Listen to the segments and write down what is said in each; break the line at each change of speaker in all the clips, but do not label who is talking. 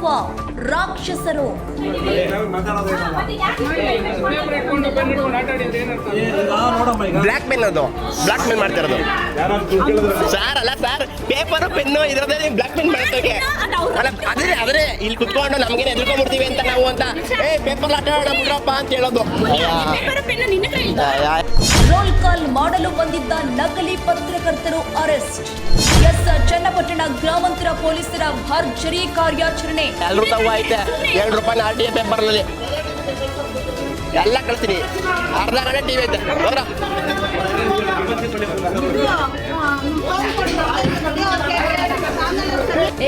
ಹುಡುಕುವ ರಾಕ್ಷಸರು.
Black pen ಅದು. ಬ್ಲಾಕ್ ಮೇಲ್ ಮಾಡ್ತಿರೋದು ಸರ್ ಅಲ್ಲ ಸರ್ ಪೇಪರ್ ಪೆನ್ನು ಇದ್ರದ್ದೇ ಬ್ಲಾಕ್ ಪೆನ್ ಮಾಡ್ತೀವಿ ಅಲ್ಲ ಅದ್ರೆ ಅದ್ರೆ ಇಲ್ಲಿ ಕುತ್ಕೊಂಡು ನಮ್ಗೆ ಎದ್ಕೊಂಡ್ಬಿಡ್ತೀವಿ ಅಂತ ನಾವು ಅಂತ. ಏ ಪೇಪರ್ ಆಟ ಆಡಬಿಡ್ರಪ್ಪ ಅಂತ ಹೇಳೋದು.
ರೋಲ್ ಕಾಲ್ ಮಾಡಲು ಬಂದಿದ್ದ ನಕಲಿ ಪತ್ರಕರ್ತರು ಅರೆಸ್ಟ್ ಎಸ್ ಗ್ರಾಮಾಂತರ ಪೊಲೀಸರ ಭರ್ಜರಿ ಕಾರ್ಯಾಚರಣೆ.
ಎಲ್ಲರೂ ತಗೋ ಐತೆ ಎರಡು ರೂಪಾಯಿ ಆರ್ ಟಿ ಎ ಪೇಪರ್ನಲ್ಲಿ. ಎಲ್ಲ ಕಳ್ತೀನಿ ಅರ್ಧ ಗಂಟೆ ಟಿವಿ ಐತೆ. ಹೋಗ್ರ.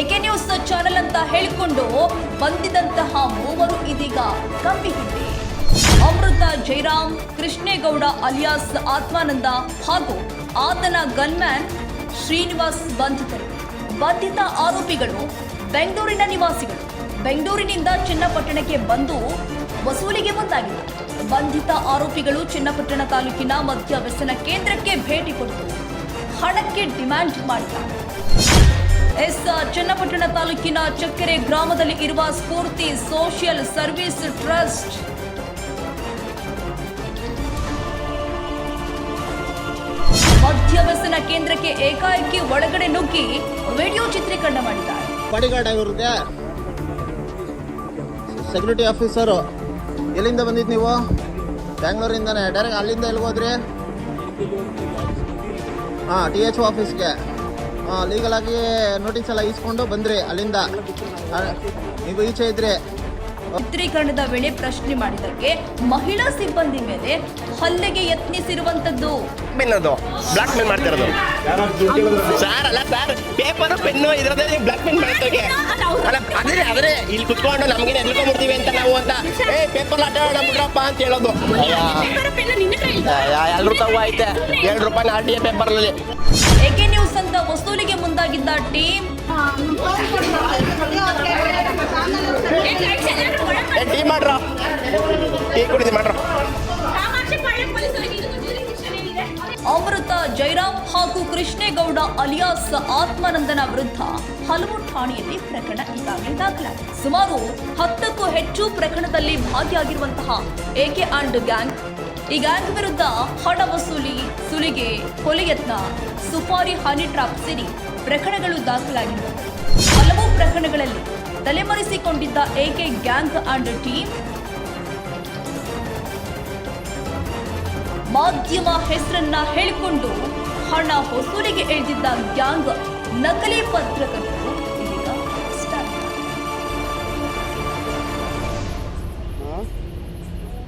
ಎಕೆ ನ್ಯೂಸ್ ಚಾನೆಲ್ ಅಂತ ಹೇಳಿಕೊಂಡು ಬಂದಿದಂತಹ ಮೂವರು ಇದೀಗ ಕಂಬಿ ಹಿಂದೆ ಅಮೃತ ಜೈರಾಮ್ ಕೃಷ್ಣೇಗೌಡ ಅಲಿಯಾಸ್ ಆತ್ಮಾನಂದ ಹಾಗೂ ಆತನ ಗನ್ಮ್ಯಾನ್ ಶ್ರೀನಿವಾಸ್ ಬಂಧಿತರು. ಬಂಧಿತ ಆರೋಪಿಗಳು, ಬೆಂಗಳೂರಿನ ನಿವಾಸಿಗಳು. ಬೆಂಗಳೂರಿನಿಂದ ಚನ್ನಪಟ್ಟಣಕ್ಕೆ ಬಂದು ವಸೂಲಿಗೆ ಮುಂದಾಗಿಲ್ಲ ಬಂಧಿತ ಆರೋಪಿಗಳು ಚನ್ನಪಟ್ಟಣ ತಾಲೂಕಿನ ಮದ್ಯ ವ್ಯಸನ ಕೇಂದ್ರಕ್ಕೆ ಭೇಟಿ ಕೊಟ್ಟು ಹಣಕ್ಕೆ ಡಿಮ್ಯಾಂಡ್ ಮಾಡಿದ್ದಾರೆ. ಎಸ್ ಚನ್ನಪಟ್ಟಣ ತಾಲೂಕಿನ ಚಕ್ಕೆರೆ ಗ್ರಾಮದಲ್ಲಿ ಇರುವ ಸ್ಫೂರ್ತಿ ಸೋಷಿಯಲ್ ಸರ್ವಿಸ್ ಟ್ರಸ್ಟ್ ಮದ್ಯವ್ಯಸನ ಕೇಂದ್ರಕ್ಕೆ ಏಕಾಏಕಿ ಒಳಗಡೆ ನುಗ್ಗಿ ವಿಡಿಯೋ ಚಿತ್ರೀಕರಣ ಮಾಡಿದ್ದಾರೆ.
ಸೆಕ್ಯೂರಿಟಿ ಆಫೀಸರು ಎಲ್ಲಿಂದ ಬಂದಿದ್ದು ನೀವು? ಬ್ಯಾಂಗ್ಳೂರಿಂದನೇ. ಡೈರೆಕ್ಟ್ ಅಲ್ಲಿಂದ ಎಲ್ಲಿ ಹೋದ್ರಿ? ಹಾಂ, ಟಿ ಎಚ್ ಆಫೀಸ್ಗೆ ಹಾಂ ಲೀಗಲಾಗಿ ನೋಟಿಸ್ ಎಲ್ಲ ಇಸ್ಕೊಂಡು ಬಂದ್ರಿ ಅಲ್ಲಿಂದ. ನೀವು ಈಚೆ ಇದ್ರಿ.
ಚಿತ್ರೀಕರಣದ ವೇಳೆ ಪ್ರಶ್ನೆ ಮಾಡಿದಕ್ಕೆ ಮಹಿಳಾ ಸಿಬ್ಬಂದಿ ಮೇಲೆ ಹಲ್ಲೆಗೆ ಯತ್ನಿಸಿರುವಂತದ್ದು.
ಮೆನ್ ಅದು ಬ್ಲ್ಯಾಕ್ ಮೇಲ್ ಮಾಡ್ತಿರೋದು ಸರ್ ಅಲ್ಲ ಸರ್ ಪೇಪರ್ ಪೆನ್ನು ಇದ್ರದ್ದೇ ಬ್ಲಾಕ್ ಮೇಲ್ ಮಾಡ್ತೋಗೆ ಅಲ್ಲ ಅದೇ ಅದೇ ಇಲ್ಲಿ ಕುತ್ಕೊಂಡು ನಮ್ಗೆ ಎದ್ಕೊಂಡ್ಬಿಡ್ತೀವಿ ಅಂತ ನಾವು ಅಂತ. ಏ ಪೇಪರ್ ಆಟ ಬಿಡ್ರಪ್ಪ ಅಂತ ಹೇಳೋದು. ಎಲ್ರು ತಗೋ ಐತೆ. ಎರಡು ರೂಪಾಯಿ ಆರ್ ಟಿ ಎ ಪೇಪರ್ನಲ್ಲಿ
ಎಕೆ ನ್ಯೂಸ್ ಅಂತ ವಸೂಲಿಗೆ ಮುಂದಾಗಿದ್ದ ಟೀಮ್
ಟೀ ಮಾಡ್ರ? ಟೀ ಕುಡಿದು ಮಾಡ್ರ?
ಅಮೃತ, ಜೈರಾಮ್ ಹಾಗೂ ಕೃಷ್ಣೇಗೌಡ ಅಲಿಯಾಸ್ ಆತ್ಮಾನಂದನ ವಿರುದ್ಧ ಹಲವು ಠಾಣೆಯಲ್ಲಿ ಪ್ರಕರಣ ಈಗಾಗಲೇ ದಾಖಲಾಗಿದೆ. ಸುಮಾರು ಹತ್ತಕ್ಕೂ ಹೆಚ್ಚು ಪ್ರಕರಣದಲ್ಲಿ ಭಾಗಿಯಾಗಿರುವಂತಹ ಎಕೆ ಆಂಡ್ ಗ್ಯಾಂಗ್ ಈ ಗ್ಯಾಂಗ್ ವಿರುದ್ಧ ಹಣ ವಸೂಲಿ ಸುಲಿಗೆ ಕೊಲೆಯತ್ನ ಸುಪಾರಿ ಹನಿ ಟ್ರಾಪ್ ಸೇರಿ ಪ್ರಕರಣಗಳು ದಾಖಲಾಗಿವೆ. ಹಲವು ಪ್ರಕರಣಗಳಲ್ಲಿ ತಲೆಮರೆಸಿಕೊಂಡಿದ್ದ ಎಕೆ ಗ್ಯಾಂಗ್ ಅಂಡ್ ಟೀಮ್ ಮಾಧ್ಯಮ ಹೆಸರನ್ನ ಹೇಳಿಕೊಂಡು ಹಣ ವಸೂಲಿಗೆ ಎಳೆದಿದ್ದ ಗ್ಯಾಂಗ್ ನಕಲಿ ಪತ್ರಕರ್ತರು.